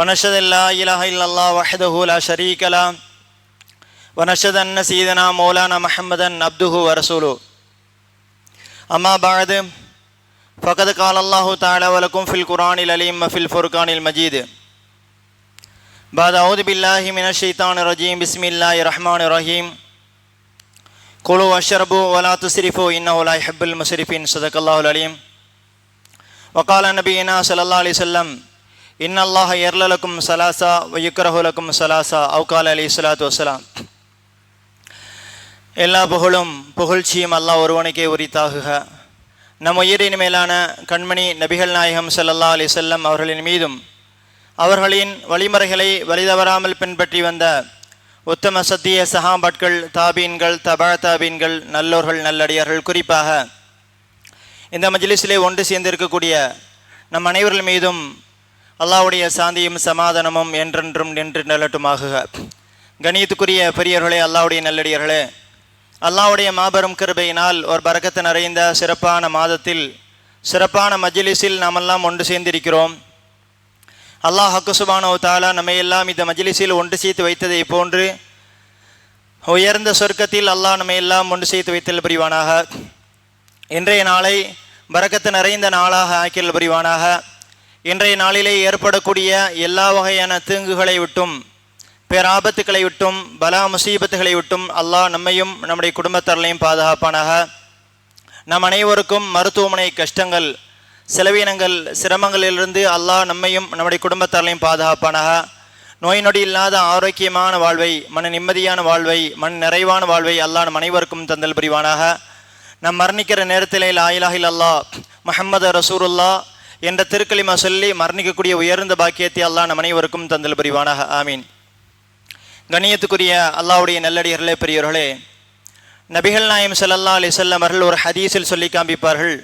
ونشهد أن لا إله إلا الله وحده لا شريك له. ونشهد أن سيدنا مولانا محمدا عبده ورسوله. أما بعد فقد قال الله تعالى ولكم في القرآن العليم وفي الفرقان المجيد. بعد أعوذ بالله من الشيطان الرجيم. بسم الله الرحمن الرحيم. كلوا واشربوا ولا تسرفوا إنه لا يحب المسرفين. صدق الله العليم. وقال نبينا صلى الله عليه وسلم இன்னல்லாஹ எர்லலக்கும் சலாசா வயுக்கரஹுலக்கும் சலாசா அவுகால அலி சலாத்து வசலாம் எல்லா புகழும் புகழ்ச்சியும் அல்லாஹ் ஒருவனுக்கே உரித்தாகுக நம் உயிரின் மேலான கண்மணி நபிகள் நாயகம் சல்லல்லா அலி செல்லம் அவர்களின் மீதும் அவர்களின் வழிமுறைகளை வழிதவறாமல் பின்பற்றி வந்த உத்தம சத்திய சஹாபாட்கள் தாபீன்கள் தபா தாபீன்கள் நல்லோர்கள் நல்லடியார்கள் குறிப்பாக இந்த மஜிலிஸிலே ஒன்று சேர்ந்திருக்கக்கூடிய நம் அனைவர்கள் மீதும் அல்லாவுடைய சாந்தியும் சமாதானமும் என்றென்றும் நின்று நிலட்டுமாகுக. கணியத்துக்குரிய பெரியவர்களே அல்லாவுடைய நல்லடியர்களே அல்லாஹ்வுடைய மாபெரும் கிருபையினால் ஒரு பறக்கத்தை நிறைந்த சிறப்பான மாதத்தில் சிறப்பான மஜ்லிஸில் நாமெல்லாம் ஒன்று சேர்ந்திருக்கிறோம். அல்லாஹ் ஹக்குசுபானோ தாலா நம்மை எல்லாம் இந்த மஜ்லிஸில் ஒன்று சேர்த்து வைத்ததை போன்று உயர்ந்த சொர்க்கத்தில் அல்லாஹ் நம்மை எல்லாம் ஒன்று சேர்த்து வைத்தல் புரிவானாக. இன்றைய நாளை பறக்கத்து நிறைந்த நாளாக ஆக்கியல் புரிவானாக. இன்றைய நாளிலே ஏற்படக்கூடிய எல்லா வகையான தீங்குகளை விட்டும் பேராபத்துக்களை விட்டும் பலா முசீபத்துகளை விட்டும் அல்லாஹ் நம்மையும் நம்முடைய குடும்பத்தார்களையும் பாதுகாப்பானாக. நம் அனைவருக்கும் மருத்துவமனை கஷ்டங்கள் செலவீனங்கள் சிரமங்களிலிருந்து அல்லாஹ் நம்மையும் நம்முடைய குடும்பத்தார்களையும் பாதுகாப்பானாக. நோய் நொடி இல்லாத ஆரோக்கியமான வாழ்வை மன நிம்மதியான வாழ்வை மண் நிறைவான வாழ்வை அல்லாஹ் நம் அனைவருக்கும் தந்தல் புரிவானாக. நம் மரணிக்கிற நேரத்திலே லாயிலாஹில் அல்லா முஹம்மது ரசூருல்லா என்ற திருக்களிமா சொல்லி மரணிக்கக்கூடிய உயர்ந்த பாக்கியத்தை அல்லாஹ் நம் அனைவருக்கும் தந்தல் புரிவானாக. ஆமீன். கணியத்துக்குரிய அல்லாவுடைய நல்லடியர்களே பெரியவர்களே நபிகள் நாயம் சல்லா அலி வஸல்லம் அவர்கள் ஒரு ஹதீஸில் சொல்லி காண்பிப்பார்கள்.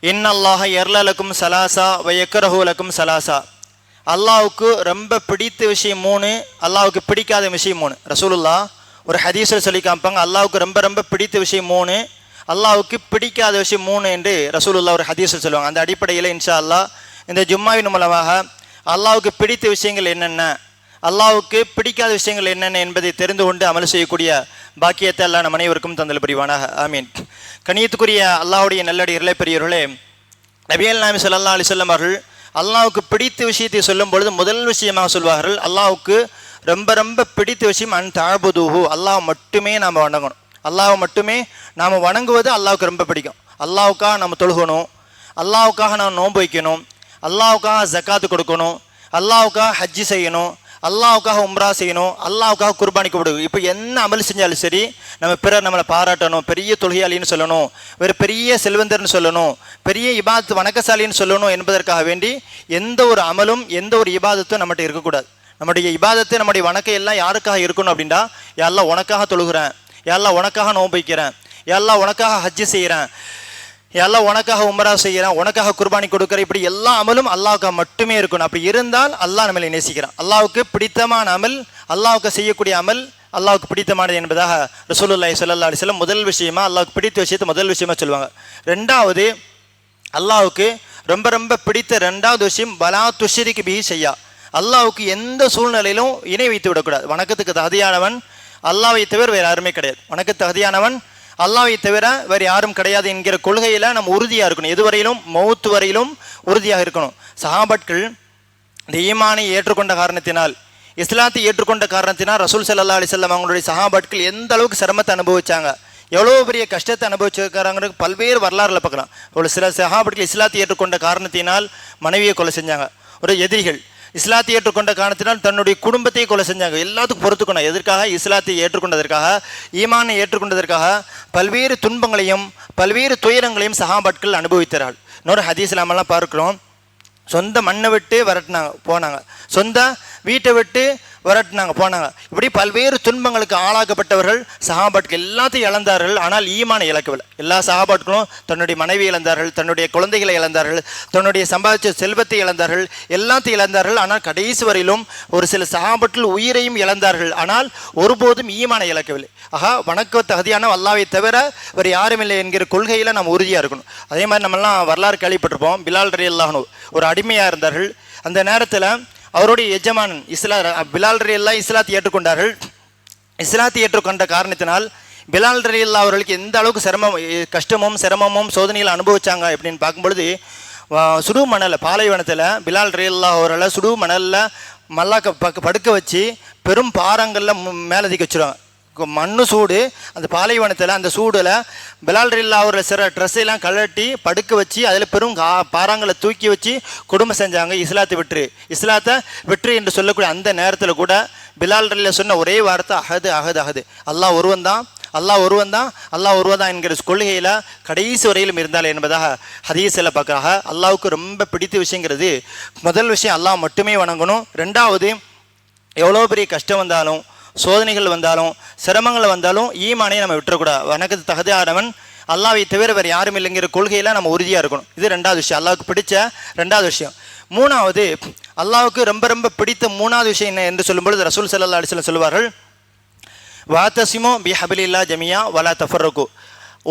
இன் அல்லாஹ எர்லலக்கும் சலாசா வயக்கரஹூலக்கும் சலாசா. அல்லாவுக்கு ரொம்ப பிடித்த விஷயம் மூணு அல்லாவுக்கு பிடிக்காத விஷயம் மூணு. ரசூலுல்லா ஒரு ஹதீஸில் சொல்லி காமிப்பாங்க. அல்லாவுக்கு ரொம்ப ரொம்ப பிடித்த விஷயம் மூணு அல்லாவுக்கு பிடிக்காத விஷயம் மூணு என்று ரசூலுல்லா ஒரு ஹதீஸில் சொல்லுவாங்க. அந்த அடிப்படையில் இன்ஷா அல்லாஹ் இந்த ஜும்மாவின் மூலமாக அல்லாவுக்கு பிடித்த விஷயங்கள் என்னென்ன அல்லாவுக்கு பிடிக்காத விஷயங்கள் என்னென்ன என்பதை தெரிந்து கொண்டு அமல் செய்யக்கூடிய பாக்கியத்தை அல்லா நம் அனைவருக்கும் தந்தல் புரிவானாக. ஆமீன். கணியத்துக்குரிய அல்லாஹ்வுடைய நல்லடியர்களே பெரியவர்களே நபியல் நாமி சொல்லல்லா அலி வஸல்லம் அவர்கள் அல்லாவுக்கு பிடித்த விஷயத்தை சொல்லும் பொழுது முதல் விஷயமாக சொல்வார்கள் அல்லாவுக்கு ரொம்ப ரொம்ப பிடித்த விஷயம் அன் தாழ்புதுஹு அல்லாஹ் மட்டுமே நாம் வணங்கணும். அல்லாவை மட்டுமே நாம் வணங்குவது அல்லாவுக்கு ரொம்ப பிடிக்கும். அல்லாவுக்காக நம்ம தொழுகணும். அல்லாவுக்காக நாம் நோன்பு வைக்கணும். அல்லாவுக்காக ஜக்காத்து கொடுக்கணும். அல்லாவுக்காக ஹஜ்ஜி செய்யணும். அல்லாவுக்காக உம்ரா செய்யணும். அல்லாவுக்காக குர்பானிக்கு கொடுக்கணும் இப்போ என்ன அமல் செஞ்சாலும் சரி நம்ம பிறர் நம்மளை பாராட்டணும். பெரிய தொழிலாளின்னு சொல்லணும். வேறு பெரிய செல்வந்தர்னு சொல்லணும். பெரிய இபாதத்து வணக்கசாலின்னு சொல்லணும் என்பதற்காக வேண்டி எந்த ஒரு அமலும் எந்த ஒரு இபாதத்தும் நம்மகிட்ட இருக்கக்கூடாது. நம்முடைய இபாதத்தை நம்முடைய வணக்கம் எல்லாம் யாருக்காக இருக்கணும் அப்படின்னா எல்லாம் உனக்காக தொழுகிறேன். எல்லாம் உனக்காக நோன்பு வைக்கிறேன் உனக்காக ஹஜ்ஜு செய்கிறேன். எல்லாம் உனக்காக உமரா செய்கிறேன். உனக்காக குர்பானி கொடுக்குறேன். இப்படி எல்லா அமலும் அல்லாவுக்காக மட்டுமே இருக்கணும். அப்படி இருந்தால் அல்லாஹ் நம்மளை நேசிக்கிறான். அல்லாவுக்கு பிடித்தமான அமல் அல்லாவுக்கு செய்யக்கூடிய அமல் அல்லாவுக்கு பிடித்தமானது என்பதாக ரசூலுல்லாய் சொல்லல்லா அலிஸ்லாம் முதல் விஷயமா அல்லாவுக்கு பிடித்த விஷயத்தை முதல் விஷயமா சொல்லுவாங்க. ரெண்டாவது அல்லாவுக்கு ரொம்ப ரொம்ப பிடித்த ரெண்டாவது விஷயம் பலா துஷரிக்கு பி செய்யா. அல்லாவுக்கு எந்த சூழ்நிலையிலும் இணை வைத்து விடக்கூடாது. வணக்கத்துக்கு தகுதியானவன் அல்லாவை தவிர வேறு யாருமே கிடையாது. உனக்கு தகுதியானவன் அல்லாவை தவிர வேறு யாரும் கிடையாது என்கிற கொள்கையில் நம்ம உறுதியாக இருக்கணும். எதுவரையிலும் மௌத்து வரையிலும் உறுதியாக இருக்கணும். சஹாபட்கள் இந்த ஈமானை ஏற்றுக்கொண்ட காரணத்தினால் இஸ்லாத்தை ஏற்றுக்கொண்ட காரணத்தினால் ரசூல் சல்லா அலிசல்லாம் அவங்களுடைய சஹாபாட்கள் எந்த அளவுக்கு சிரமத்தை அனுபவிச்சாங்க எவ்வளோ பெரிய கஷ்டத்தை அனுபவிச்சிருக்காங்கிறது பல்வேறு வரலாறுல பார்க்கலாம். ஒரு சில சஹாபட்கள் இஸ்லாத்தை ஏற்றுக்கொண்ட காரணத்தினால் மனைவியை கொலை செஞ்சாங்க. ஒரு எதிரிகள் இஸ்லாத்தை ஏற்றுக்கொண்ட காரணத்தினால் தன்னுடைய குடும்பத்தை கொலை செஞ்சாங்க. எல்லாத்துக்கும் பொறுத்துக்கணும். எதற்காக? இஸ்லாத்தை ஏற்றுக்கொண்டதற்காக ஈமானை ஏற்றுக்கொண்டதற்காக பல்வேறு துன்பங்களையும் பல்வேறு துயரங்களையும் சகாபாட்கள் அனுபவித்தார்கள். இன்னொரு ஹதீஸ் இல்லாமலாம் பார்க்குறோம். சொந்த மண்ணை விட்டு வரட்டினாங்க போனாங்க. சொந்த வீட்டை விட்டு விரட்டினாங்க போனாங்க. இப்படி பல்வேறு துன்பங்களுக்கு ஆளாக்கப்பட்டவர்கள் சகாபாட்கள் எல்லாத்தையும் இழந்தார்கள். ஆனால் ஈமான இழக்கவில்லை. எல்லா சஹாபாட்களும் தன்னுடைய மனைவி இழந்தார்கள் தன்னுடைய குழந்தைகளை இழந்தார்கள் தன்னுடைய சம்பாதிச்ச செல்வத்தை இழந்தார்கள் எல்லாத்தையும் இழந்தார்கள். ஆனால் கடைசி வரையிலும் ஒரு சில சகாபாட்டில் உயிரையும் இழந்தார்கள். ஆனால் ஒருபோதும் ஈமான இழக்கவில்லை. ஆகா வணக்க தகுதியான அல்லாவை தவிர வேறு யாரும் இல்லை என்கிற கொள்கையில் நம்ம உறுதியாக இருக்கணும். அதே மாதிரி நம்மலாம் வரலாறு கேள்விப்பட்டிருப்போம். பிலால் ரலி அல்லாஹனு ஒரு அடிமையாக இருந்தார்கள். அந்த நேரத்தில் அவருடைய எஜமானன் இஸ்லா பிலால் ரலி இஸ்லாத்தை ஏற்றுக்கொண்டார்கள். இஸ்லாத்தை ஏற்றுக்கொண்ட காரணத்தினால் பிலால் ரலி அவர்களுக்கு எந்த அளவுக்கு சிரமம் கஷ்டமும் சிரமமும் சோதனையில் அனுபவிச்சாங்க அப்படின்னு பார்க்கும்பொழுது சுடு மணல் பாலைவனத்தில் பிலால் ரலி அவர்களை சுடு மணலில் மல்லாக்க படுக்க வச்சு பெரும் பாறங்களில் மேலே வச்சிடும் மண்ணு சூடு அந்த பாலைவனத்தில் அந்த சூடில் பிலால்ரில்லா அவரோட சிற ட்ரெஸ்ஸெல்லாம் கழட்டி படுக்க வச்சு அதில் பெரும் கா பாறாங்களை தூக்கி வச்சு குடும்பம் செஞ்சாங்க. இஸ்லாத்தை வெற்றி. இஸ்லாத்தை வெற்றி என்று சொல்லக்கூடிய அந்த நேரத்தில் கூட பிலால் ரில்லா சொன்ன ஒரே வார்த்தை அகது அகது அகது அல்லாஹ் ஒருவன் தான் அல்லாஹ் ஒருவன் தான் அல்லாஹ் ஒருவன் தான் என்கிற கொள்கையில் கடைசி வரையிலும் இருந்தால் என்பதாக ஹதீஸில் பார்க்குறாங்க. அல்லாவுக்கு ரொம்ப பிடித்த விஷயங்கிறது முதல் விஷயம் அல்லாஹ் மட்டுமே வணங்கணும். ரெண்டாவது எவ்வளோ பெரிய கஷ்டம் வந்தாலும் சோதனைகள் வந்தாலும் சிரமங்கள் வந்தாலும் ஈமானை நம்ம விட்டுறக்கூடாது. வணக்கத்து தகுதியானவன் அல்லாவை தவிர வேறு யாரும் இல்லைங்கிற கொள்கையில் நம்ம உறுதியாக இருக்கணும். இது ரெண்டாவது விஷயம். அல்லாவுக்கு பிடிச்ச ரெண்டாவது விஷயம். மூணாவது அல்லாவுக்கு ரொம்ப ரொம்ப பிடித்த மூணாவது விஷயம் என்ன என்று சொல்லும்பொழுது ரசூல் சல்லா அலிஸ்லாம் சொல்வார்கள் வாத்தசிமோ பி ஹபிலில்லா ஜமியா வலா தஃபர்ருக்கு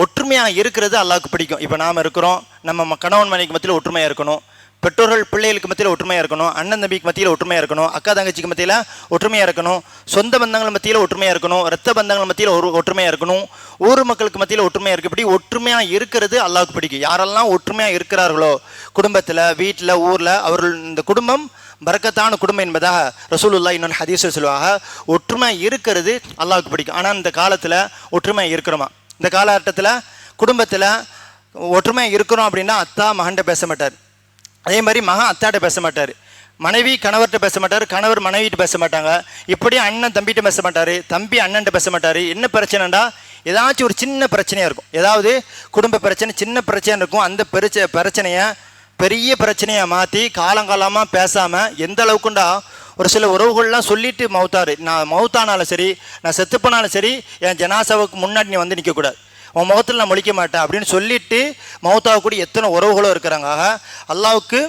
ஒற்றுமையாக இருக்கிறது அல்லாவுக்கு பிடிக்கும். இப்போ நாம் இருக்கிறோம். நம்ம கணவன் மனைக்கு மத்தியில் ஒற்றுமையாக இருக்கணும். பெற்றோர்கள் பிள்ளைகளுக்கு மத்தியில் ஒற்றுமையாக இருக்கணும் அண்ணன் தம்பிக்கு மத்தியில் ஒற்றுமையாக இருக்கணும் அக்கா தங்கச்சிக்கு மத்தியில் ஒற்றுமையாக இருக்கணும் சொந்த பந்தங்கள் மத்தியில் ஒற்றுமையாக இருக்கணும் ரத்த பந்தங்கள் மத்தியில் ஒரு ஒற்றுமையாக இருக்கணும் ஊர் மக்களுக்கு மத்தியில் ஒற்றுமையாக இருக்கப்படி ஒற்றுமையாக இருக்கிறது அல்லாவுக்கு பிடிக்கும். யாரெல்லாம் ஒற்றுமையாக இருக்கிறார்களோ குடும்பத்தில் வீட்டில் ஊரில் அவர்கள் இந்த குடும்பம் பறக்கத்தான குடும்பம் என்பதாக ரசூலுல்லா இன்னொன்று ஹதீஸில் சொல்லுவாங்க. ஒற்றுமை இருக்கிறது அல்லாவுக்கு பிடிக்கும். ஆனால் இந்த காலத்தில் ஒற்றுமை இருக்கிறோமா? இந்த காலகட்டத்தில் குடும்பத்தில் ஒற்றுமை இருக்கிறோம் அப்படின்னா அத்தா மகன்கிட்ட பேச மாட்டார். அதே மாதிரி மகன் அத்தாட்ட பேச மாட்டார். மனைவி கணவர்கிட்ட பேச மாட்டார் கணவர் மனைவிட்டு பேச மாட்டாங்க. இப்படி அண்ணன் தம்பிகிட்ட பேச மாட்டார் தம்பி அண்ணன்ட்ட பேச மாட்டார். என்ன பிரச்சனைடா ஏதாச்சும் ஒரு சின்ன பிரச்சனையாக இருக்கும். ஏதாவது குடும்ப பிரச்சனை சின்ன பிரச்சனை இருக்கும். அந்த பிரச்ச பிரச்சனையை பெரிய பிரச்சனையை மாற்றி காலங்காலமாக பேசாமல் எந்த அளவுக்குண்டா ஒரு சில உறவுகள்லாம் சொல்லிட்டு மௌத்தாரு நான் மௌத்தானாலும் சரி நான் செத்து போனாலும் சரி என் ஜனாசாவுக்கு முன்னாடி நீ வந்து நிற்கக்கூடாது உன் முகத்தில் நான் முழிக்க மாட்டேன் அப்படின்னு சொல்லிட்டு கூட எத்தனை உறவுகளும் இருக்கிறாங்க. ஆக அல்லாவுக்கு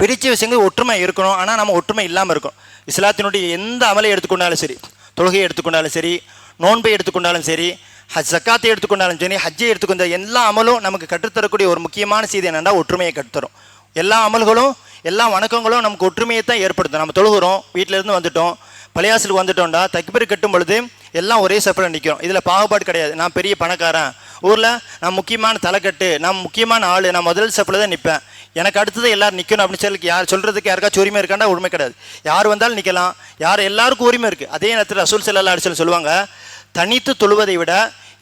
பிரித்த விஷயங்கள் ஒற்றுமை இருக்கணும். ஆனால் நம்ம ஒற்றுமை இல்லாமல் இருக்கணும் இஸ்லாத்தினுடைய எந்த அமலை எடுத்துக்கொண்டாலும் சரி தொழுகையை எடுத்துக்கொண்டாலும் சரி நோன்பை எடுத்துக்கொண்டாலும் சரி ஹஜ் சக்காத்தை எடுத்துக்கொண்டாலும் சரி ஹஜ்ஜை எடுத்துக்கொண்ட எல்லா அமலும் நமக்கு கற்றுத்தரக்கூடிய ஒரு முக்கியமான செய்தி என்னென்னா ஒற்றுமையை கற்றுத்தரும். எல்லா அமல்களும் எல்லா வணக்கங்களும் நமக்கு ஒற்றுமையை தான் ஏற்படுத்தும். நம்ம தொழுகிறோம் வீட்டிலேருந்து வந்துட்டோம் பள்ளியாசலுக்கு வந்துட்டோம்டா தக்பீர் கட்டும் பொழுது எல்லாம் ஒரே சப்பில் நிற்கும் இதில் பாகுபாடு கிடையாது. நான் பெரிய பணக்காரன். ஊரில் நான் முக்கியமான தலைக்கட்டு நான் முக்கியமான ஆள் நான் முதல் சப்பில் தான் நிற்பேன். எனக்கு அடுத்தது எல்லோரும் நிற்கணும் அப்படின்னு சொல்லி யார் சொல்கிறதுக்கு யாருக்காச்சும் உரிமை இருக்காண்டா? உரிமை கிடையாது. யார் வந்தாலும் நிற்கலாம். யார் எல்லாருக்கும் உரிமை இருக்குது அதே நேரத்தில் ரசூல் செல்லா அடிச்சல் சொல்லுவாங்க தனித்து தொழுவதை விட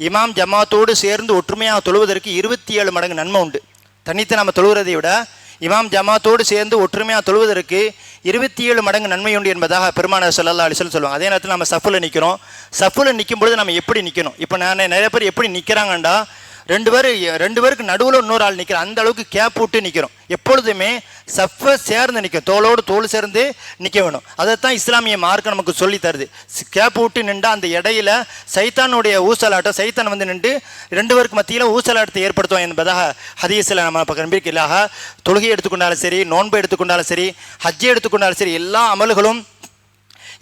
இமாம் ஜமாத்தோடு சேர்ந்து ஒற்றுமையாக தொழுவதற்கு இருபத்தி ஏழு மடங்கு நன்மை உண்டு. தனித்து நம்ம தொழுகிறதை விட இமாம் ஜமாத்தோடு சேர்ந்து ஒற்றுமையாக தொழுவதற்கு இருபத்தி ஏழு மடங்கு நன்மை உண்டு என்பதாக பெருமானார் செல்லல்லா அலிசல் சொல்லுவாங்க அதே நேரத்தில் நம்ம சஃபில் நிற்கிறோம் சஃபில் நிற்கும் பொழுது நம்ம எப்படி நிற்கணும் இப்போ நான் நிறைய பேர் எப்படி நிற்கிறாங்கண்டா ரெண்டு பேர் ரெண்டு பேருக்கு நடுவில் இன்னொரு ஆள் நிற்கிறோம் அந்த அளவுக்கு கேப் விட்டு நிற்கிறோம் எப்பொழுதுமே சஃப சேர்ந்து நிற்கும் தோளோடு தோல் சேர்ந்து நிற்க வேணும். அதைத்தான் இஸ்லாமிய மார்க்கம் நமக்கு சொல்லி தருது. கேப் விட்டு நின்றா அந்த இடையில சைத்தானுடைய ஊசலாட்டம் சைத்தான் வந்து நின்று ரெண்டு பேருக்கு மத்தியில் ஊசலாட்டத்தை ஏற்படுத்தும் என்பதாக ஹதீஸில் நம்ம பக்கம் தொழுகை எடுத்துக்கொண்டாலும் சரி நோன்பு எடுத்துக்கொண்டாலும் சரி ஹஜ்ஜை எடுத்துக்கொண்டாலும் சரி எல்லா அமல்களும்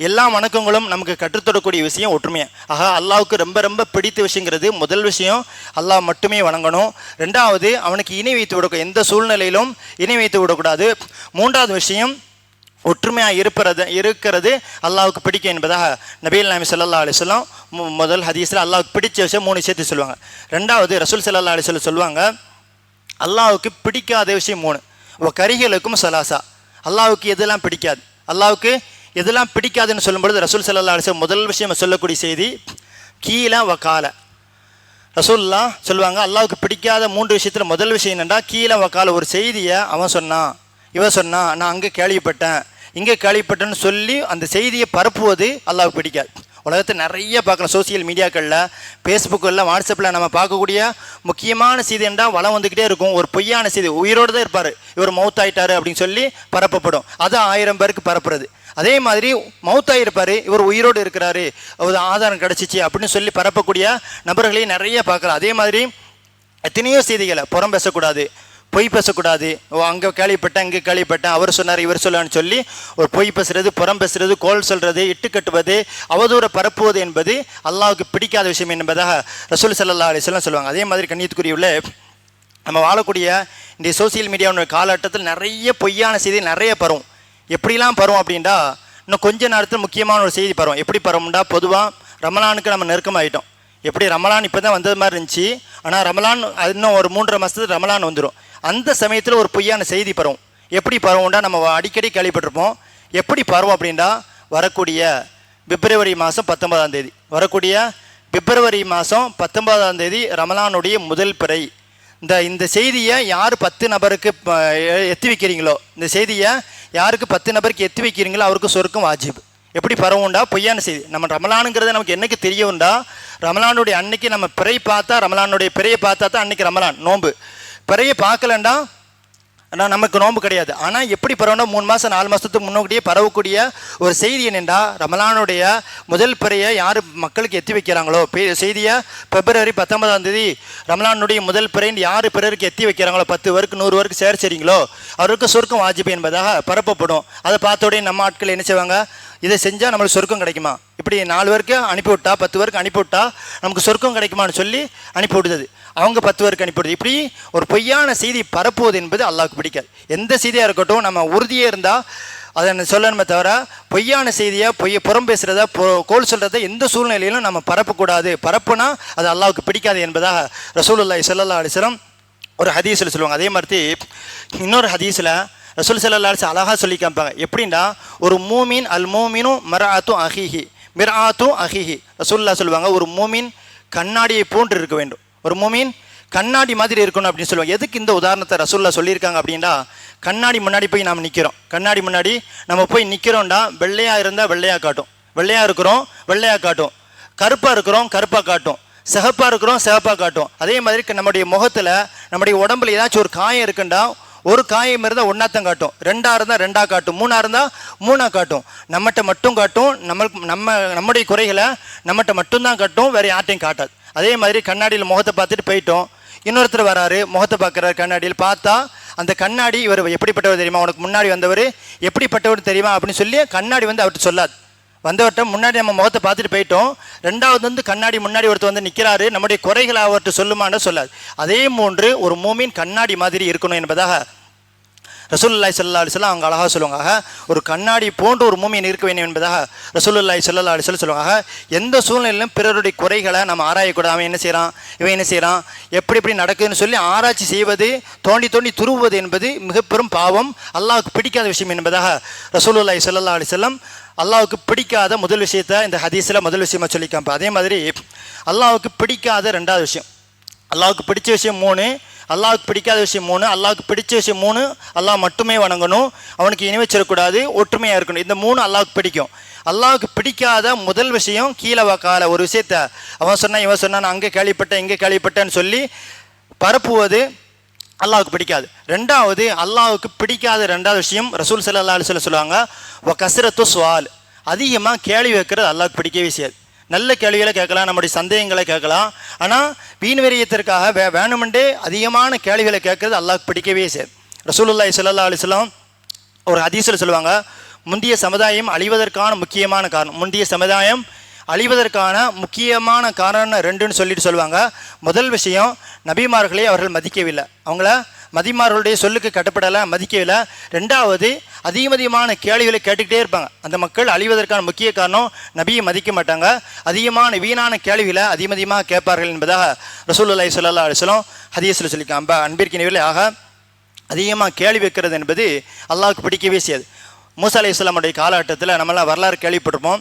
எல்லா வணக்கங்களும் நமக்கு கற்றுத்தரக்கூடிய விஷயம் ஒற்றுமையாக ஆக அல்லாவுக்கு ரொம்ப ரொம்ப பிடித்த விஷயங்கிறது முதல் விஷயம். அல்லாஹ் மட்டுமே வணங்கணும். ரெண்டாவது அவனுக்கு இணை வைத்து விடக்கூடாது எந்த சூழ்நிலையிலும் இணை வைத்து விடக்கூடாது. மூன்றாவது விஷயம் ஒற்றுமையாக இருப்பது இருக்கிறது அல்லாவுக்கு பிடிக்கும் என்பதாக நபீல் நாமி சல்லா அலிஸ்லாம் முதல் ஹதீஸில் அல்லாவுக்கு பிடிச்ச விஷயம் மூணு விஷயத்தை சொல்லுவாங்க. ரெண்டாவது ரசூல் சல்லா அலிஸ்ல சொல்லுவாங்க அல்லாவுக்கு பிடிக்காத விஷயம் மூணு. கரிகளுக்கும் சலாசா. அல்லாவுக்கு எதெல்லாம் பிடிக்காது? அல்லாவுக்கு எதெல்லாம் பிடிக்காதுன்னு சொல்லும்பொழுது ரசூல் சல்லா அலிஸ்லாம் முதல் விஷயம் சொல்லக்கூடிய செய்தி கீழே வக்கால ரசூல்லா சொல்லுவாங்க அல்லாவுக்கு பிடிக்காத மூன்று விஷயத்தில் முதல் விஷயம் என்னென்னா கீழே வக்கால ஒரு செய்தியை அவன் சொன்னான். இவன் சொன்னான் நான் அங்கே கேள்விப்பட்டேன். இங்கே கேள்விப்பட்டேன்னு சொல்லி அந்த செய்தியை பரப்புவது அல்லாவுக்கு பிடிக்காது. உலகத்தில் நிறைய பார்க்கலாம் சோசியல் மீடியாக்களில் ஃபேஸ்புக்கில் வாட்ஸ்அப்பில் நம்ம பார்க்கக்கூடிய முக்கியமான செய்தி என்றால் வளம் வந்துக்கிட்டே இருக்கும். ஒரு பொய்யான செய்தி உயிரோடு தான் இருப்பார். இவர் மவுத் ஆயிட்டாரு அப்படின்னு சொல்லி பரப்பப்படும். அது ஆயிரம் பேருக்கு பரப்புறது. அதே மாதிரி மவுத்தாகி இருப்பார் இவர் உயிரோடு இருக்கிறாரு ஒரு ஆதாரம் கிடச்சிச்சு அப்படின்னு சொல்லி பரப்பக்கூடிய நபர்களையும் நிறைய பார்க்கலாம். அதே மாதிரி எத்தனையோ செய்திகளை புறம் பேசக்கூடாது பொய் பேசக்கூடாது. ஓ அங்கே கேள்விப்பட்டேன் இங்கே கேள்விப்பட்டேன் அவர் சொன்னார் இவர் சொல்லான்னு சொல்லி ஒரு பொய் பேசுறது புறம் பேசுறது கோல் சொல்கிறது இட்டு கட்டுவது அவதூற பரப்புவது என்பது அல்லாவுக்கு பிடிக்காத விஷயம் என்பதாக ரசூல் சல்லா அலிஸ்லாம் சொல்லுவாங்க. அதே மாதிரி கண்ணியத்துக்குரியவுள்ள நம்ம வாழக்கூடிய இந்த சோசியல் மீடியாவுடைய காலகட்டத்தில் நிறைய பொய்யான செய்தி நிறைய பரவும் எப்படிலாம் பரும் அப்படின்டா இன்னும் கொஞ்ச நேரத்தில் முக்கியமான ஒரு செய்தி பரும் எப்படி பரும்டா பொதுவாக ரமலானுக்கு நம்ம நெருக்கமாகிட்டோம் எப்படி ரமலான் இப்போ தான் வந்தது மாதிரி இருந்துச்சு. ஆனால் ரமலான் இன்னும் ஒரு மூன்றரை மாதத்துக்கு ரமலான் வந்துடும் அந்த சமயத்தில் ஒரு பொய்யான செய்தி பரவும். எப்படி பரவும்டா நம்ம அடிக்கடி கேள்விப்பட்டிருப்போம். எப்படி பரவும் அப்படின்டா வரக்கூடிய பிப்ரவரி மாதம் பத்தொன்பதாம் தேதி. வரக்கூடிய பிப்ரவரி மாதம் பத்தொன்பதாம் தேதி ரமலானுடைய முதல் பிறை. இந்த இந்த செய்தியை யார் பத்து நபருக்கு எத்தி வைக்கிறீங்களோ இந்த செய்தியை யாருக்கு பத்து நபருக்கு எத்தி வைக்கிறீங்களோ அவருக்கு சொர்க்கம் வாஜிப். எப்படி பரவுண்டா? பொய்யான செய்தி. நம்ம ரமலானுங்கிறது நமக்கு என்னைக்கு தெரியவுண்டா ரமலானுடைய அன்னைக்கு நம்ம பிறை பார்த்தா ரமலானுடைய பிறையை பார்த்தா தான் அன்னைக்கு ரமலான் நோன்பு. பிறையை பார்க்கலண்டா? ஆனால் நமக்கு நோன்பு கிடையாது. ஆனால் எப்படி பரவணும் மூணு மாதம் நாலு மாதத்துக்கு முன்னோக்கியே பரவக்கூடிய ஒரு செய்தி என்னென்றா ரமலானுடைய முதல் பிறையை யார் மக்களுக்கு எத்தி வைக்கிறாங்களோ பே- செய்தியை பிப்ரவரி பத்தொன்பதாம் தேதி ரமலானுடைய முதல் பிறைன்னு யார் பிறருக்கு எத்தி வைக்கிறாங்களோ பத்து பேருக்கு நூறு வருக்கு சேர் செய்றீங்களோ அவருக்கு சொர்க்கம் வாஜிபு என்பதாக பரப்பப்படும். அதை பார்த்தோடய நம்ம ஆட்கள் என்ன செய்வாங்க? இதை செஞ்சால் நம்மளுக்கு சொர்க்கம் கிடைக்குமா? இப்படி நாலு பேருக்கு அனுப்பிவிட்டா பத்து பேருக்கு அனுப்பிவிட்டா நமக்கு சொர்க்கம் கிடைக்குமான்னு சொல்லி அனுப்பிவிடுது. அவங்க பத்து பேருக்கு அனுப்பிவிடுது. இப்படி ஒரு பொய்யான செய்தி பரப்புவது என்பது அல்லாவுக்கு பிடிக்காது. எந்த செய்தியாக இருக்கட்டும் நம்ம உறுதியே இருந்தால் அதை சொல்லணுமே தவிர பொய்யான செய்தியை பொய்ய புறம் பேசுகிறத கோல் சொல்கிறத எந்த சூழ்நிலையிலும் நம்ம பரப்பக்கூடாது. பரப்புனா அது அல்லாவுக்கு பிடிக்காது என்பதாக ரசூலுல்லாய் ஸல்லல்லாஹு அலைஹி ஒரு ஹதீஸில் சொல்லுவாங்க. அதே மாதிரி இன்னொரு ஹதீஸில் ரசூல் சல்லா அலிஸ் அழகாக சொல்லி காமிப்பாங்க. எப்படின்னா ஒரு மூமின் அல் மூமினும் மராத்தும் அஹிஹி. மிராத்தும் அஹிஹி. ரசூல்லா சொல்லுவாங்க ஒரு மூமின் கண்ணாடியை போன்று இருக்க வேண்டும். ஒரு மூமின் கண்ணாடி மாதிரி இருக்கணும் அப்படின்னு சொல்லுவோம் எதுக்கு இந்த உதாரணத்தை ரசூல்லா சொல்லியிருக்காங்க அப்படின்னா கண்ணாடி முன்னாடி போய் நாம் நிற்கிறோம் கண்ணாடி முன்னாடி நம்ம போய் நிற்கிறோம்டா வெள்ளையாக இருந்தால் வெள்ளையாக காட்டும். வெள்ளையாக இருக்கிறோம் வெள்ளையாக காட்டும். கருப்பாக இருக்கிறோம் கருப்பாக காட்டும். சிகப்பாக இருக்கிறோம் சிகப்பாக காட்டும். அதே மாதிரி நம்முடைய முகத்தில் நம்முடைய உடம்புல ஏதாச்சும் ஒரு காயம் இருக்குண்டா ஒரு காயம் இருந்தால் ஒன்றாத்தான் காட்டும். ரெண்டாக இருந்தால் ரெண்டாக காட்டும். மூணாக இருந்தால் மூணாக காட்டும். நம்மகிட்ட மட்டும் காட்டும். நம்மளுக்கு நம்ம நம்முடைய குறைகளை நம்மகிட்ட மட்டும்தான் காட்டும். வேறு யார்ட்டையும் காட்டாது. அதே மாதிரி கண்ணாடியில் முகத்தை பார்த்துட்டு போயிட்டோம். இன்னொருத்தர் வராரு முகத்தை பார்க்குறாரு கண்ணாடியில். பார்த்தா அந்த கண்ணாடி இவர் எப்படிப்பட்டவர் தெரியுமா? உனக்கு முன்னாடி வந்தவர் எப்படிப்பட்டவர் தெரியுமா? அப்படின்னு சொல்லி கண்ணாடி வந்து அவர்கிட்ட சொல்லாது வந்தவர்கிட்ட முன்னாடி நம்ம முகத்தை பார்த்துட்டு போயிட்டோம். ரெண்டாவது வந்து கண்ணாடி முன்னாடி ஒருத்தர் வந்து நிற்கிறாரு நம்முடைய குறைகளை அவர்கிட்ட சொல்லுமான்னு சொல்லாது அதே மூன்று ஒரு மூமின் கண்ணாடி மாதிரி இருக்கணும் என்பதாக ரசூல்லாய் சல்லா அலைஹி வஸல்லம் அவங்க அழகாக சொல்லுவாங்க ஒரு கண்ணாடி போன்ற ஒரு மூமியன் இருக்க வேண்டும் என்பதாக ரசூல்லாய் சல்லா அலைஹி வஸல்லம் சொல்லுவாங்க எந்த சூழ்நிலையிலும் பிறருடைய குறைகளை நம்ம ஆராயக்கூடாது அவன் என்ன செய்கிறான் இவன் என்ன செய்கிறான் எப்படி எப்படி நடக்குதுன்னு சொல்லி ஆராய்ச்சி செய்வது தோண்டி தோண்டி துருவுவது என்பது மிக பெரும் பாவம். அல்லாவுக்கு பிடிக்காத விஷயம் என்பதாக ரசூலுல்லாஹி சல்லா அலைஹி வஸல்லம் அல்லாஹ்வுக்கு பிடிக்காத முதல் விஷயத்தை இந்த ஹதீஸில் முதல் விஷயமா சொல்லிக்காம அதே மாதிரி அல்லாவுக்கு பிடிக்காத ரெண்டாவது விஷயம். அல்லாவுக்கு பிடிச்ச விஷயம் மூணு அல்லாவுக்கு பிடிக்காத விஷயம் மூணு அல்லாவுக்கு பிடிச்ச விஷயம் மூணு அல்லாஹ் மட்டுமே வணங்கணும். அவனுக்கு இணை வச்சிடக்கூடாது ஒற்றுமையாக இருக்கணும். இந்த மூணு அல்லாவுக்கு பிடிக்கும். அல்லாவுக்கு பிடிக்காத முதல் விஷயம் கீழே வாக்கால ஒரு விஷயத்த அவன் சொன்னான் இவன் சொன்னான் நான் அங்கே கேள்விப்பட்டேன் இங்கே கேள்விப்பட்டேன்னு சொல்லி பரப்புவது அல்லாவுக்கு பிடிக்காது. ரெண்டாவது அல்லாவுக்கு பிடிக்காத ரெண்டாவது விஷயம் ரசூல் சல்லா அலுவலி சொல்லுவாங்க வ சுவால் அதிகமாக கேள்வி வைக்கிறது அல்லாவுக்கு பிடிக்கவே செய்யாது. நல்ல கேள்விகளை கேட்கலாம் நம்முடைய சந்தேகங்களை கேட்கலாம். ஆனால் வீண் விரயத்திற்காக வே வேணுமெண்டே அதிகமான கேள்விகளை கேட்கறது அல்லாஹ் பிடிக்கவே செய்யாது ரசூலுல்லாய் சல்லா அலிஸ்லாம் ஒரு ஹதீஸில் சொல்லுவாங்க முந்தைய சமுதாயம் அழிவதற்கான முக்கியமான காரணம் முந்தைய சமுதாயம் அழிவதற்கான முக்கியமான காரணம் ரெண்டுன்னு சொல்லிட்டு சொல்லுவாங்க. முதல் விஷயம் நபிமார்களை அவர்கள் மதிக்கவில்லை. அவங்கள மதிமார்களுடைய சொல்லுக்கு கட்டுப்படலை மதிக்கவில்லை. ரெண்டாவது அதிகமதிகமான கேள்விகளை கேட்டுக்கிட்டே இருப்பாங்க. அந்த மக்கள் அழிவதற்கான முக்கிய காரணம் நபியை மதிக்க மாட்டாங்க. அதிகமான வீணான கேள்விகளை அதிகமதிகமாக கேட்பார்கள் என்பதாக ரசூல்லாய் ஸல்லல்லாஹு அலைஹி வஸல்லம் ஹதீஸில் சொல்லியிருக்காங்க. அன்பா அன்பிற்கினவில்லை ஆக அதிகமாக கேள்வி வைக்கிறது என்பது அல்லாவுக்கு பிடிக்கவே செய்யாது. மூசா அலி இஸ்லாமுடைய காலகட்டத்தில் நம்மளாம் வரலாறு கேள்விப்பட்டிருப்போம்.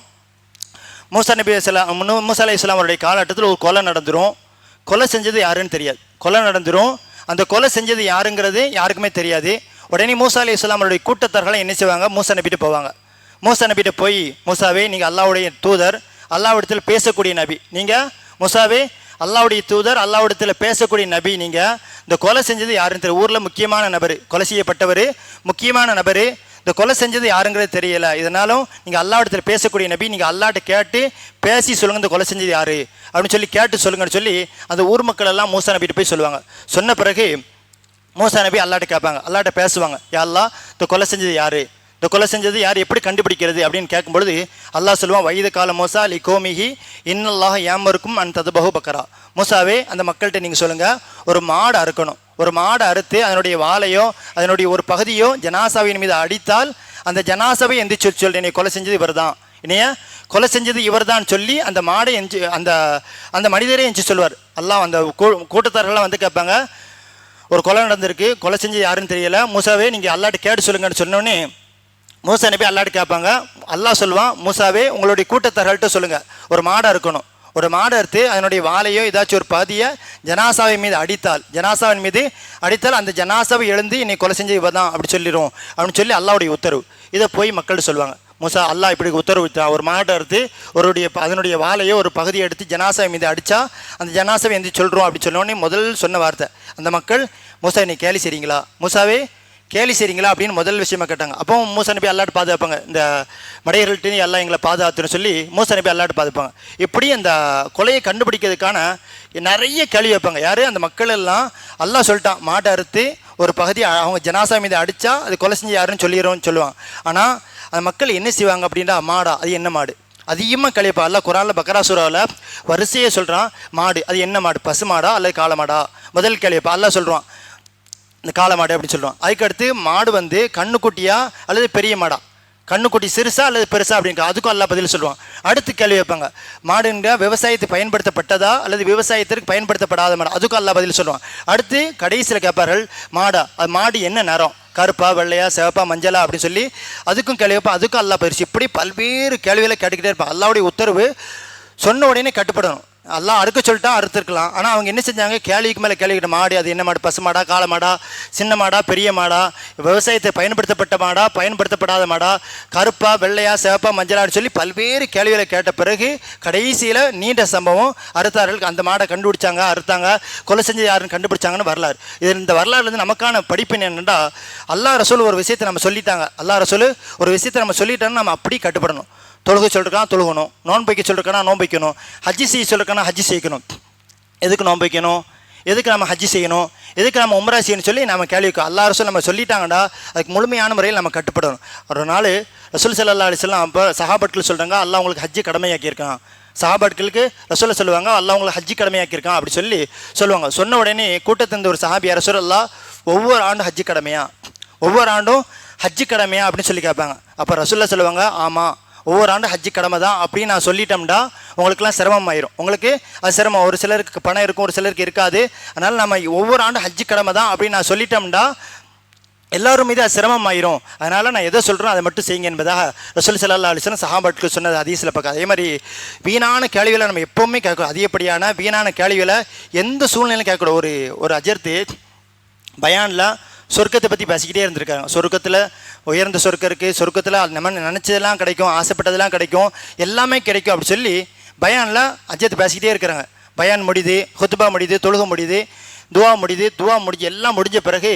மூசா நபி இஸ்லாம் மூசா அலி இஸ்லாமுடைய காலகட்டத்தில் ஒரு கொலை நடந்துரும். கொலை செஞ்சது யாருன்னு தெரியாது. கொலை நடந்துடும் அந்த கொலை செஞ்சது யாருங்கிறது யாருக்குமே தெரியாது. உடனே மூசா அலி இஸ்லாமருடைய கூட்டத்தார்களை என்ன செய்வாங்க? மூசா நபிட்டு போவாங்க. மூசா நபிட்ட போய் மூசாவே நீங்கள் அல்லாவுடைய தூதர் அல்லாவிடத்தில் பேசக்கூடிய நபி. நீங்கள் மூசாவே அல்லாவுடைய தூதர் அல்லாவிடத்தில் பேசக்கூடிய நபி நீங்கள் இந்த கொலை செஞ்சது யாருன்னு தெரியும் ஊரில் முக்கியமான நபர் கொலை செய்யப்பட்டவர் முக்கியமான நபர் இந்த கொலை செஞ்சது யாருங்கிறது தெரியல. இதனாலும் நீங்கள் அல்லாவிடத்தில் பேசக்கூடிய நபி நீங்கள் அல்லாட்ட கேட்டு பேசி சொல்லுங்கள் இந்த கொலை செஞ்சது யார்? அப்படின்னு சொல்லி கேட்டு சொல்லுங்கன்னு சொல்லி அந்த ஊர் மக்கள் எல்லாம் மூசா நபிட்டு போய் சொல்லுவாங்க. சொன்ன பிறகு மூசா நபி அல்லாட்ட கேட்பாங்க. அல்லாட்ட பேசுவாங்க. யாரெல்லாம் இந்த கொலை செஞ்சது யார்? இந்த கொலை செஞ்சது யார் எப்படி கண்டுபிடிக்கிறது அப்படின்னு கேட்கும்பொழுது அல்லாஹ் சொல்லுவான் வயது கால மோசா லி கோமிஹி இன்னல்லாக ஏமருக்கும் அன் ததுபகு பக்கரா. மூசாவே அந்த மக்கள்கிட்ட நீங்கள் சொல்லுங்கள் ஒரு மாடு அறுக்கணும். ஒரு மாடு அறுத்து அதனுடைய வாழையோ அதனுடைய ஒரு பகுதியோ ஜனாசாவின் மீது அடித்தால் அந்த ஜனாசாவை எந்திரிச்சு சொல்லி என்னை கொலை செஞ்சது இவர் தான். இனிய கொலை செஞ்சது இவர் தான் சொல்லி அந்த மாடை எஞ்சி அந்த அந்த மனிதரே எஞ்சி சொல்லுவார். அல்லாஹ் அந்த கூ- கூட்டத்தார்கள்லாம் வந்து கேட்பாங்க ஒரு கொலை நடந்திருக்கு கொலை செஞ்சது யாருன்னு தெரியல. மூசாவே நீங்கள் அல்லாட்ட கேட்டு சொல்லுங்கன்னு சொன்னோன்னே மூசா நபி அல்லாட்டு கேட்பாங்க அல்லா சொல்லுவான் மூசாவே உங்களுடைய கூட்டத்தார்கள்ட்ட சொல்லுங்கள் ஒரு மாடை இருக்கணும் ஒரு மாடை அறுத்து அதனுடைய வாழையோ ஏதாச்சும் ஒரு பாதியை ஜனாசாவை மீது அடித்தால் ஜனாசாவின் மீது அடித்தால் அந்த ஜனாசாவை எழுந்து என்னை கொலை செஞ்ச இவ தான் அப்படி சொல்லிடும் அப்படின்னு சொல்லி அல்லாவுடைய உத்தரவு. இதை போய் மக்கள்கிட்ட சொல்லுவாங்க. மூசா அல்லா இப்படி உத்தரவு ஒரு மாடை அறுத்து ஒருடைய அதனுடைய வாழையோ ஒரு பகுதியை எடுத்து ஜனாசாவை மீது அடித்தா அந்த ஜனாசாவை எந்த சொல்கிறோம் அப்படி சொன்னோடனே முதல் சொன்ன வார்த்தை. அந்த மக்கள் மூசா நீ கேலி செய்றீங்களா? மூசாவே கேலி செய்றீங்களா அப்படின்னு முதல் விஷயமா கேட்டாங்க. அப்போ மூச நபி அல்லாட்டு பாதுகாப்பாங்க. இந்த மடையர்கள்ட்டு எல்லாம் எங்களை பாதுகாத்துன்னு சொல்லி மூச நபி அல்லாட்டு பாதுகாப்பாங்க. இப்படி அந்த கொலையை கண்டுபிடிக்கிறதுக்கான நிறைய கேள்வி வைப்பாங்க. யார்? அந்த மக்கள் எல்லாம் அல்லாஹ் சொல்லிட்டான். மாட்டை அறுத்து ஒரு பகுதி அவங்க ஜனாசா மீது அடித்தா அது கொலை செஞ்சு யாருன்னு சொல்லிடுறோம்னு சொல்லுவாங்க. ஆனால் அந்த மக்கள் என்ன செய்வாங்க அப்படின்னா மாடா அது என்ன மாடு? அதிகமாக கழிப்பா அல்ல குரானில் பக்கரா சூறாவில் வரிசையை சொல்கிறான் மாடு அது என்ன மாடு? பசு மாடா அல்லது காளை மாடா? முதல் கேள்விப்பா அல்ல சொல்கிறான் இந்த காளை மாடு அப்படின்னு சொல்லுவோம் அதுக்கடுத்து மாடு வந்து கண்ணுக்குட்டியா அல்லது பெரிய மாடா? கண்ணுக்குட்டி சிறுசா அல்லது பெருசா அப்படின்னு அதுக்கும் எல்லாம் பதில் சொல்லுவான் அடுத்து கேள்வி வைப்பாங்க. மாடுங்க விவசாயத்துக்கு பயன்படுத்தப்பட்டதா அல்லது விவசாயத்திற்கு பயன்படுத்தப்படாத மாடு? அதுக்கும் எல்லாம் பதில் சொல்லுவான் அடுத்து கடைசியில் கேட்பார்கள் மாடா அது மாடு என்ன நிறம்? கருப்பா வெள்ளையா சிவப்பா மஞ்சளா அப்படின்னு சொல்லி அதுக்கும் கேள்வி வைப்பா அதுக்கும் அல்லா பயிற்சி இப்படி பல்வேறு கேள்விகளை கேட்டுக்கிட்டே இருப்பான் அல்லாவுடைய உத்தரவு சொன்ன உடனே கட்டுப்படணும். எல்லாம் அறுக்க சொல்லிட்டா அறுத்துருக்கலாம். ஆனால் அவங்க என்ன செஞ்சாங்க? கேள்விக்கு மேலே கேள்விக்கிட்ட மாடு அது என்ன மாடு? பசு மாடா கால மாடா சின்ன மாடா பெரிய மாடா விவசாயத்தை பயன்படுத்தப்பட்ட மாடா பயன்படுத்தப்படாத மாடா கருப்பா வெள்ளையா சிவப்பா மஞ்சளான்னு சொல்லி பல்வேறு கேள்விகளை கேட்ட பிறகு கடைசியில் நீண்ட சம்பவம் அறுத்தார்கள். அந்த மாடை கண்டுபிடிச்சாங்க அறுத்தாங்க. கொலை செஞ்சு யாருன்னு கண்டுபிடிச்சாங்கன்னு வரலாறு. இது இந்த வரலாறுலேருந்து நமக்கான படிப்பு என்னென்னா அல்லா ரசூல் ஒரு விஷயத்தை நம்ம சொல்லிட்டாங்க. அல்லா ரசூல் ஒரு விஷயத்தை நம்ம சொல்லிட்டோம்னா நம்ம அப்படி கட்டுப்படணும். தொழுக சொல்லிருக்கான் தொழுகணும். நோன்பைக்க சொல்லிருக்கானா ஹஜ்ஜி செய்ய சொல்லிருக்கானா ஹஜ்ஜி செய்யணும். எதுக்கு நோன்பைக்கணும் எதுக்கு நம்ம ஹஜ்ஜி செய்யணும்? எதுக்கு நம்ம உம்ரா செய்யணும் சொல்லி நம்ம கேள்விக்கும் அல்லா ரசூல் நம்ம சொல்லிட்டாங்கடா அதுக்கு முழுமையான முறையில் நம்ம கட்டுப்படணும். ஒரு நாள் ரசூல் சல்லா அலிஸ்லாம் அப்போ சஹாபட்கள் சொல்கிறாங்க அல்லாஹ் உங்களுக்கு ஹஜ்ஜி கடமையாக்கியிருக்கான். சஹாபாட்களுக்கு ரசூலை சொல்லுவாங்க அல்லா உங்களுக்கு ஹஜ்ஜி கடமையாக்கியிருக்கான் அப்படி சொல்லி சொல்லுவாங்க. சொன்ன உடனே கூட்டத்தின் ஒரு சஹாபி அரசு அல்லா ஒவ்வொரு ஆண்டும் ஹஜ்ஜி கடமையா? ஒவ்வொரு ஆண்டும் ஹஜ்ஜி கடமையா அப்படின்னு சொல்லி கேட்பாங்க. அப்போ ரசூல்லா சொல்லுவாங்க ஆமாம் ஒவ்வொரு ஆண்டும் ஹஜ்ஜு கடமை தான் அப்படின்னு நான் சொல்லிட்டோம்டா உங்களுக்குலாம் சிரமம் ஆயிரும். உங்களுக்கு அது சிரமம். ஒரு சிலருக்கு பணம் இருக்கும் ஒரு சிலருக்கு இருக்காது. அதனால் நம்ம ஒவ்வொரு ஆண்டும் ஹஜ்ஜு கடமை தான் அப்படின்னு நான் சொல்லிட்டோம்டா எல்லாரும் மீது அது சிரமம் ஆயிரும். அதனால் நான் எதை சொல்கிறேன் அதை மட்டும் செய்யுங்க என்பதாக ரசூல் சல்லா அலிஸ்லாம் சஹாபாட்கள் சொன்னது அதீசில் பக்கம் அதே மாதிரி வீணான கேள்விகளை நம்ம எப்போவுமே கேட்கணும் அதிகப்படியான வீணான கேள்விகளை எந்த சூழ்நிலையும் கேட்கக்கூடாது. ஒரு ஒரு அஜர்த்து பயானில் சொர்க்கத்தை பற்றி பேசிக்கிட்டே இருந்திருக்காங்க சொர்க்கத்தில் உயர்ந்த சொர்க்கம் இருக்குது சொர்க்கத்தில் நம்ம நினச்சதெல்லாம் கிடைக்கும் ஆசைப்பட்டதெல்லாம் கிடைக்கும் எல்லாமே கிடைக்கும் அப்படி சொல்லி பயானில் அஜித் பேசிக்கிட்டே இருக்கிறாங்க. பயான் முடியுது ஹுத்துபா முடியுது தொழுக முடியுது துவா முடியுது துவா முடிஞ்சு எல்லாம் முடிஞ்ச பிறகு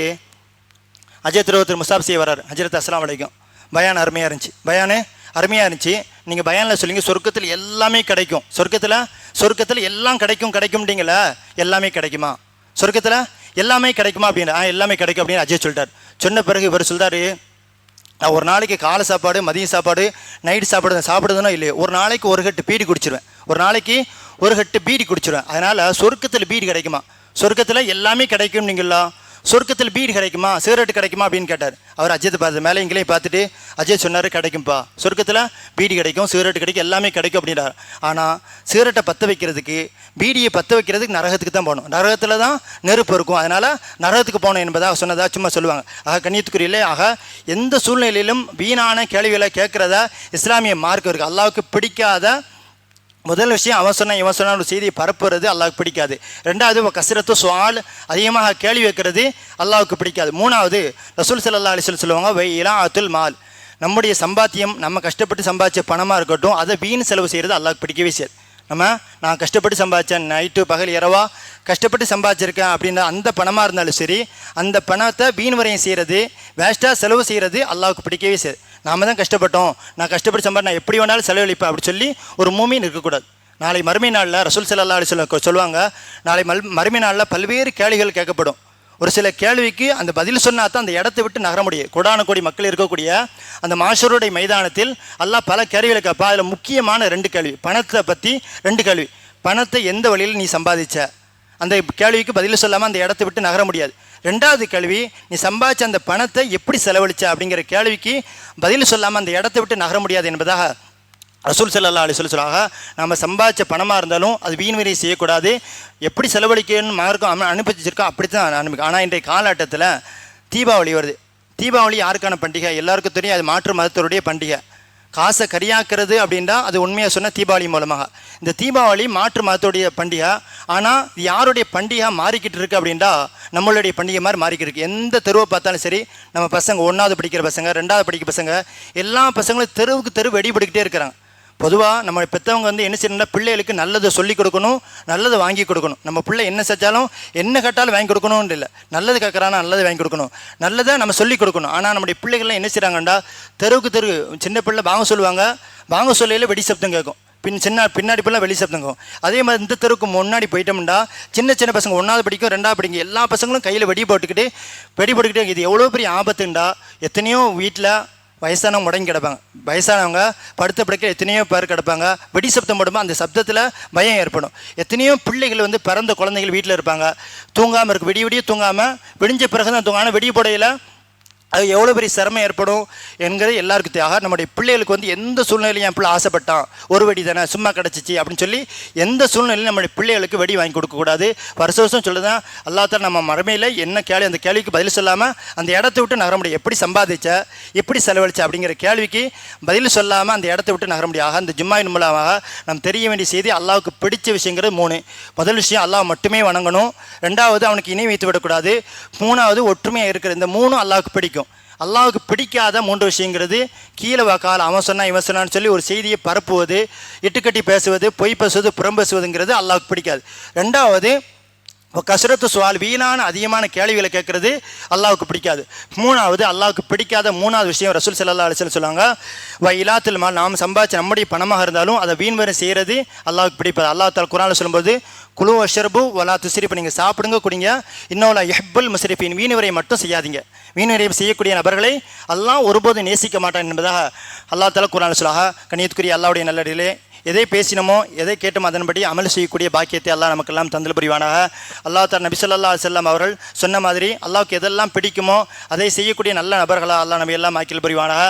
அஜய் திருவத்தர் முசாப் செய்ய வராரு ஹஜரத் அஸ்லாம் வலைக்கும் பயான் அருமையாக இருந்துச்சு. பயானு அருமையாக இருந்துச்சு. நீங்கள் பயானில் சொல்லிங்க சொர்க்கத்தில் எல்லாமே கிடைக்கும். சொர்க்கத்தில் சொர்க்கத்தில் எல்லாம் கிடைக்கும் கிடைக்கும்ட்டீங்களா எல்லாமே கிடைக்குமா? சொர்க்கத்தில் எல்லாமே கிடைக்குமா அப்படின்னு ஆ எல்லாமே கிடைக்கும் அப்படின்னு அஜய் சொல்லிட்டார். சொன்ன பிறகு இவர் சொல்றாரு நான் ஒரு நாளைக்கு காலை சாப்பாடு மதியம் சாப்பாடு நைட்டு சாப்பாடு சாப்பிடுதுன்னா இல்லையோ. ஒரு நாளைக்கு ஒரு கட்டு பீடி குடிச்சிருவேன். ஒரு நாளைக்கு ஒரு கட்டு பீடி குடிச்சிருவேன். அதனால் சொர்க்கத்தில் பீடி கிடைக்குமா? சொர்க்கத்தில் எல்லாமே கிடைக்கும் நீங்களா சொர்க்கத்தில் பீடி கிடைக்குமா? சிகரெட் கிடைக்குமா அப்படின்னு கேட்டார். அவர் அஜித் பார்த்து மேலே இங்கேயும் பார்த்துட்டு அஜித் சொன்னார் கிடைக்கும்ப்பா சொர்க்கத்தில் பீடி கிடைக்கும் சிகரெட் கிடைக்கும் எல்லாமே கிடைக்கும் அப்படின்றார். ஆனால் சிகரெட்டை பற்ற வைக்கிறதுக்கு பீடியை பற்ற வைக்கிறதுக்கு நரகத்துக்கு தான் போகணும். நரகத்தில் தான் நெருப்பு இருக்கும். அதனால் நரகத்துக்கு போகணும் என்பதாக சொன்னதா சும்மா சொல்லுவாங்க. ஆக கண்ணியத்துக்குரியிலே ஆக எந்த சூழ்நிலையிலும் வீணான கேள்விகளை கேட்குறத இஸ்லாமிய மார்க்கம் இருக்குது அல்லாவுக்கு பிடிக்காத முதல் விஷயம் அவன் சொன்ன இவன் சொன்ன ஒரு செய்தியை பரப்புறது அல்லாவுக்கு பிடிக்காது. ரெண்டாவது கசிரத்து சுவால் அதிகமாக கேள்வி வைக்கிறது அல்லாவுக்கு பிடிக்காது. மூணாவது ரசூல் சல்லா அலிஸ்வல் சொல்லுவாங்க வை இலா அத்துல் மால். நம்முடைய சம்பாத்தியம் நம்ம கஷ்டப்பட்டு சம்பாதிச்ச பணமாக இருக்கட்டும் அதை வீண் செலவு செய்கிறது அல்லாவுக்கு பிடிக்கவே செய்யாது. நம்ம நான் கஷ்டப்பட்டு சம்பாதிச்சேன் நைட்டு பகல் இரவா கஷ்டப்பட்டு சம்பாதிச்சிருக்கேன் அப்படின்ற அந்த பணமாக இருந்தாலும் சரி அந்த பணத்தை வீண் வரையும் செய்கிறது வேஸ்ட்டாக செலவு செய்கிறது அல்லாவுக்கு பிடிக்கவே செய்யாது. நாம தான் கஷ்டப்பட்டோம். நான் கஷ்டப்பட்டு சம்பாதி நான் எப்படி வேணாலும் செலவழிப்பேன் அப்படி சொல்லி ஒரு மூமின்னு இருக்கக்கூடாது. நாளை மறுமை நாளில் ரசூல் சல்லா அலி சொல்ல சொல்லுவாங்க நாளை மல் மறுமை நாளில் பல்வேறு கேள்விகள் கேட்கப்படும். ஒரு சில கேள்விக்கு அந்த பதில் சொன்னா தான் அந்த இடத்தை விட்டு நகர முடியும். கொடான கோடி மக்கள் இருக்கக்கூடிய அந்த மாஷருடைய மைதானத்தில் எல்லாம் பல கேள்விகளை கேட்பா. அதில் முக்கியமான ரெண்டு கேள்வி. பணத்தை பற்றி ரெண்டு கேள்வி. பணத்தை எந்த வழியில் நீ சம்பாதிச்ச? அந்த கேள்விக்கு பதில் சொல்லாமல் அந்த இடத்தை விட்டு நகர முடியாது. ரெண்டாவது கேள்வி நீ சம்பாதிச்ச அந்த பணத்தை எப்படி செலவழிச்ச அப்படிங்கிற கேள்விக்கு பதில் சொல்லாமல் அந்த இடத்தை விட்டு நகர முடியாது என்பதாக ரசூல் ஸல்லல்லாஹு அலி சொல்லி சொல்லுவாங்க நம்ம சம்பாதிச்ச பணமாக இருந்தாலும் அது வீண் விரை செய்யக்கூடாது. எப்படி செலவழிக்கணும்னு மார்க்கம் அம- அனுப்பி வச்சிருக்கோம் அப்படி தான் அனுப்பி ஆனால் இன்றைய காலகட்டத்தில் தீபாவளி வருது. தீபாவளி யாருக்கான பண்டிகை? எல்லாருக்கும் தெரியும் அது மாற்று மதத்தருடைய பண்டிகை. காசை கரியாக்குறது அப்படின்னா அது உண்மையாக சொன்ன தீபாவளி மூலமாக. இந்த தீபாவளி மாற்று மதத்துடைய பண்டிகை ஆனால் யாருடைய பண்டிகை மாறிக்கிட்டு இருக்கு அப்படின்னா நம்மளுடைய பண்டிகை மாதிரி மாறிக்கிட்டு இருக்கு. எந்த தெருவை பார்த்தாலும் சரி நம்ம பசங்க ஒன்றாவது படிக்கிற பசங்க ரெண்டாவது படிக்கிற பசங்க எல்லா பசங்களும் தெருவுக்கு தெரு வெடிபட்டுக்கிட்டே இருக்கிறாங்க. பொதுவாக நம்ம பெற்றவங்க வந்து என்ன செய்யணும்னா பிள்ளைகளுக்கு நல்லதை சொல்லிக் கொடுக்கணும் நல்லதை வாங்கி கொடுக்கணும். நம்ம பிள்ளை என்ன செஞ்சாலும் என்ன கேட்டாலும் வாங்கி கொடுக்கணும்னு இல்லை. நல்லது கேட்குறானா நல்லது வாங்கி கொடுக்கணும். நல்லதை நம்ம சொல்லிக் கொடுக்கணும். ஆனால் நம்முடைய பிள்ளைகள்லாம் என்ன செய்கிறாங்கண்டா தெருவுக்கு தெரு சின்ன பிள்ளை வாங்க சொல்லுவாங்க. வாங்க சொல்லையில் வெடி சப்தம் கேட்கும் பின் சின்ன பின்னாடி பிள்ளை வெளி சப்தம் அதே மாதிரி இந்த தெருவுக்கு முன்னாடி போயிட்டோம்னா சின்ன சின்ன பசங்க ஒன்றாவது படிக்கும் ரெண்டாவது படிக்கும் எல்லா பசங்களும் கையில் வெடி போட்டுக்கிட்டு வெடி போட்டுக்கிட்டே இது எவ்வளோ பெரிய ஆபத்துண்டா? எத்தனையோ வீட்டில் வயசானவங்க முடங்கி கிடப்பாங்க. வயசானவங்க படுத்த படுக்க எத்தனையோ பேர் கிடப்பாங்க. வெடி சப்தம் போடுமா அந்த சப்தத்தில் பயம் ஏற்படும். எத்தனையோ பிள்ளைகள் வந்து பிறந்த குழந்தைகள் வீட்டில் இருப்பாங்க. தூங்காமல் இருக்கு. விடிய விடிய தூங்காமல் விடிஞ்ச பிறகு தான் தூங்காமல் வெடி போடையில் அது எவ்வளோ பெரிய சிரமம் ஏற்படும் என்கிறது எல்லாருக்கும் தேவை நம்முடைய பிள்ளைகளுக்கு வந்து எந்த சூழ்நிலையும் என் பிள்ளை ஆசைப்பட்டான். ஒரு வெடி தானே சும்மா கிடச்சிச்சு அப்படின்னு சொல்லி எந்த சூழ்நிலையிலும் நம்முடைய பிள்ளைகளுக்கு வெடி வாங்கி கொடுக்கக்கூடாது வருஷ வருஷம் சொல்லுதான் அல்லாத்தால நம்ம மறுமையில் என்ன கேள்வி அந்த கேள்விக்கு பதில் சொல்லாமல் அந்த இடத்த விட்டு நகர முடியும். எப்படி சம்பாதிச்ச எப்படி செலவழிச்ச? அப்படிங்கிற கேள்விக்கு பதில் சொல்லாமல் அந்த இடத்த விட்டு நகர முடியாது அந்த ஜும்மாயின் மூலமாக நாம் தெரிய வேண்டிய செய்தி அல்லாவுக்கு பிடிச்ச விஷயங்கிறது மூணு. முதல் விஷயம் அல்லாஹ் மட்டுமே வணங்கணும். ரெண்டாவது அவனுக்கு இணை வைத்து விடக்கூடாது. மூணாவது ஒற்றுமையாக இருக்கிற இந்த மூணும் அல்லாவுக்கு பிடிக்கும். அல்லாவுக்கு பிடிக்காத மூன்று விஷயங்கிறது கீழே வாக்கால் அவன் சொன்னா இவன் சொன்னான்னு சொல்லி ஒரு செய்தியை பரப்புவது இட்டுக்கட்டி பேசுவது பொய் பேசுவது புறம் பேசுவதுங்கிறது அல்லாவுக்கு பிடிக்காது. ரெண்டாவது கசரத்து சுவால் வீணான அதிகமான கேள்விகளை கேட்குறது அல்லாவுக்கு பிடிக்காது. மூணாவது அல்லாவுக்கு பிடிக்காத மூணாவது விஷயம் ரசூல் செல்லா அலிசல் சொல்லுவாங்க வ இலாத்தில் மால். நாம் சம்பாதிச்ச நம்முடைய பணமாக இருந்தாலும் அதை வீண் வரை செய்கிறது அல்லாவுக்கு பிடிப்பது. அல்லாஹ் தால் குரானில் சொல்லும்போது குழு அஷர்பு வலா துசிரிப்பு நீங்கள் சாப்பிடுங்க குடிங்க. இன்னொரு எஹ்புல் முசரிஃபின் வீணுவரையை மட்டும் செய்யாதீங்க. வீண் செய்யக்கூடிய நபர்களை அல்லாஹ் ஒருபோதும் நேசிக்க மாட்டான் என்பதாக அல்லாஹ் தாலா குரான் சொல்லாக கணியத்துக்குரிய அல்லாவுடைய நல்லடியிலே எதை பேசினமோ எதை கேட்டோமோ அதன்படி அமல் செய்யக்கூடிய பாக்கியத்தை அல்லாஹ் நமக்கெல்லாம் தந்தல் புரிவானாக. அல்லாஹ் தார் நபி ஸல்லல்லாஹு அலைஹி அவர்கள் சொன்ன மாதிரி அல்லாவுக்கு எதெல்லாம் பிடிக்குமோ அதை செய்யக்கூடிய நல்ல நபர்களாக அல்லா நம்ம எல்லாம் ஆக்கில் புரிவானாக.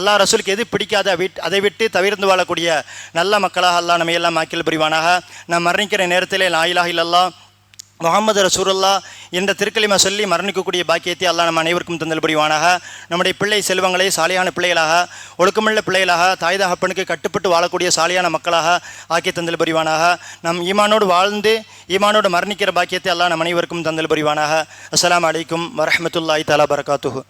அல்லாஹ் ரசூலுக்கு எது பிடிக்காத விட் அதை விட்டு தவிர்ந்து வாழக்கூடிய நல்ல மக்களாக அல்லாஹ் நம்ம எல்லாம் ஆக்கில் புரிவானாக. நாம் மரணிக்கிற நேரத்திலே லாயிலாக இல்லல்லாம் முகமது ரசூலுல்லா என்ற திருக்கலிமா சொல்லி மரணிக்கக்கூடிய பாக்கியத்தை அல்லா நம்ம அனைவருக்கும் தந்தல்புரிவானாக நம்முடைய பிள்ளை செல்வங்களை சாலியான பிள்ளைகளாக ஒழுக்கமுள்ள பிள்ளைகளாக தாய் தகப்பனுக்கு கட்டுப்பட்டு வாழக்கூடிய சாலியான மக்களாக ஆக்கி தந்தல் புரிவானாக நம் ஈமானோடு வாழ்ந்து ஈமானோடு மரணிக்கிற பாக்கியத்தை அல்லாஹ் நம் அனைவருக்கும் தந்தல் புரிவானாக அஸ்லாம் அலைக்கும் வரமத்துல்லாய் தஆலா பரகாத்துஹு.